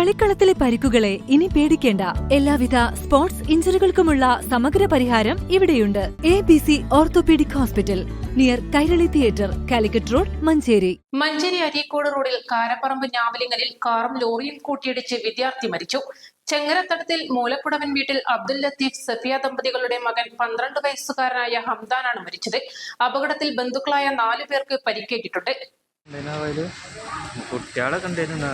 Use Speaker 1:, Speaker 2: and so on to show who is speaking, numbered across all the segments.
Speaker 1: കളിക്കളത്തിലെ പരിക്കുകളെ ഇനി പേടിക്കേണ്ട. എല്ലാവിധ സ്പോർട്സ് ഇഞ്ചുറികൾക്കുമുള്ള സമഗ്ര പരിഹാരം ഇവിടെയുണ്ട്. A B C orthopaedic hospital near Kairali theatre Calicut road Manjeri.
Speaker 2: Manjeri Areekode റോഡിൽ കാരപ്പറമ്പ് ഞാവലിങ്ങലിൽ കാറും ലോറിയും കൂട്ടിയിടിച്ച് വിദ്യാർത്ഥി മരിച്ചു. ചെങ്ങരത്തടത്തിൽ മൂലപ്പുടവൻ വീട്ടിൽ അബ്ദുൽ ലത്തീഫ് സഫിയ ദമ്പതികളുടെ മകൻ പന്ത്രണ്ട് വയസ്സുകാരനായ ഹംദാനാണ് മരിച്ചത്. അപകടത്തിൽ ബന്ധുക്കളായ നാലു പേർക്ക് പരിക്കേറ്റിട്ടുണ്ട്.
Speaker 3: കുട്ടികളെ കണ്ടിരുന്നു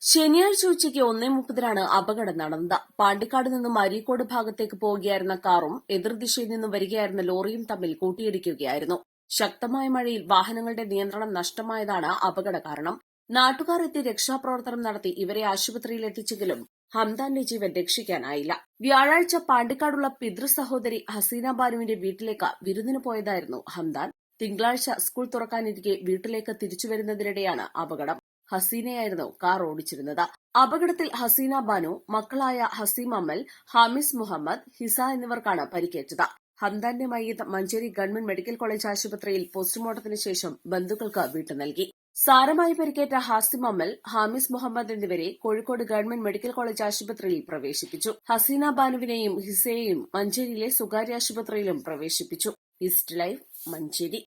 Speaker 4: ശനിയാഴ്ച ഉച്ചയ്ക്ക് ഒന്നേ മുപ്പതിനാണ് അപകടം നടന്നത്. പാണ്ടിക്കാട് നിന്നും അരീക്കോട് ഭാഗത്തേക്ക് പോവുകയായിരുന്ന കാറും എതിർദിശയിൽ നിന്നും വരികയായിരുന്ന ലോറിയും തമ്മിൽ കൂട്ടിയിടിക്കുകയായിരുന്നു. ശക്തമായ മഴയിൽ വാഹനങ്ങളുടെ നിയന്ത്രണം നഷ്ടമായതാണ് അപകട കാരണം. നാട്ടുകാർ എത്തി രക്ഷാപ്രവർത്തനം നടത്തി ഇവരെ ആശുപത്രിയിൽ എത്തിച്ചെങ്കിലും ഹംദാന്റെ ജീവൻ രക്ഷിക്കാനായില്ല. വ്യാഴാഴ്ച പാണ്ടിക്കാടുള്ള പിതൃ സഹോദരി ഹസീന ബാനുവിന്റെ വീട്ടിലേക്ക് വിരുന്നിന് പോയതായിരുന്നു ഹംദാൻ. തിങ്കളാഴ്ച സ്കൂൾ തുറക്കാനിരിക്കെ വീട്ടിലേക്ക് തിരിച്ചുവരുന്നതിനിടെയാണ് അപകടം. ഹസീനയായിരുന്നു കാർ ഓടിച്ചിരുന്നത്. അപകടത്തിൽ ഹസീന ബാനു മക്കളായ ഹസീം അമൽ ഹാമിസ് മുഹമ്മദ് ഹിസ എന്നിവർക്കാണ് പരിക്കേറ്റത്. ഹംദാന്റെ മയ്യത്ത് മഞ്ചേരി ഗവൺമെന്റ് മെഡിക്കൽ കോളേജ് ആശുപത്രിയിൽ പോസ്റ്റ്മോർട്ടത്തിന് ശേഷം ബന്ധുക്കൾക്ക് വീട്ടു നൽകി. സാരമായി പരിക്കേറ്റ ഹാസിം അമൽ ഹാമിസ് മുഹമ്മദ് എന്നിവരെ കോഴിക്കോട് ഗവൺമെന്റ് മെഡിക്കൽ കോളേജ് ആശുപത്രിയിൽ പ്രവേശിപ്പിച്ചു. ഹസീന ബാനുവിനെയും ഹിസയെയും മഞ്ചേരിയിലെ സ്വകാര്യ ആശുപത്രിയിലും പ്രവേശിപ്പിച്ചു. East life Manjeri.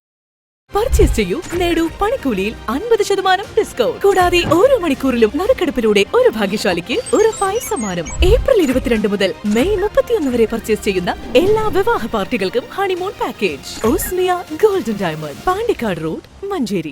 Speaker 5: പർച്ചേസ് ചെയ്യൂ നേടൂ പണിക്കൂലിയിൽ അൻപത് ശതമാനം ഡിസ്കൗണ്ട് കൂടാതെ ഓരോ മണിക്കൂറിലും നറുക്കെടുപ്പിലൂടെ ഒരു ഭാഗ്യശാലിക്ക് ഉറപ്പായ സമ്മാനം ഏപ്രിൽ ഇരുപത്തിരണ്ട് മുതൽ മെയ് മുപ്പത്തിയൊന്ന് വരെ പർച്ചേസ് ചെയ്യുന്ന എല്ലാ വിവാഹ പാർട്ടികൾക്കും honeymoon package Osmia golden diamond. Pandikkad road Manjeri.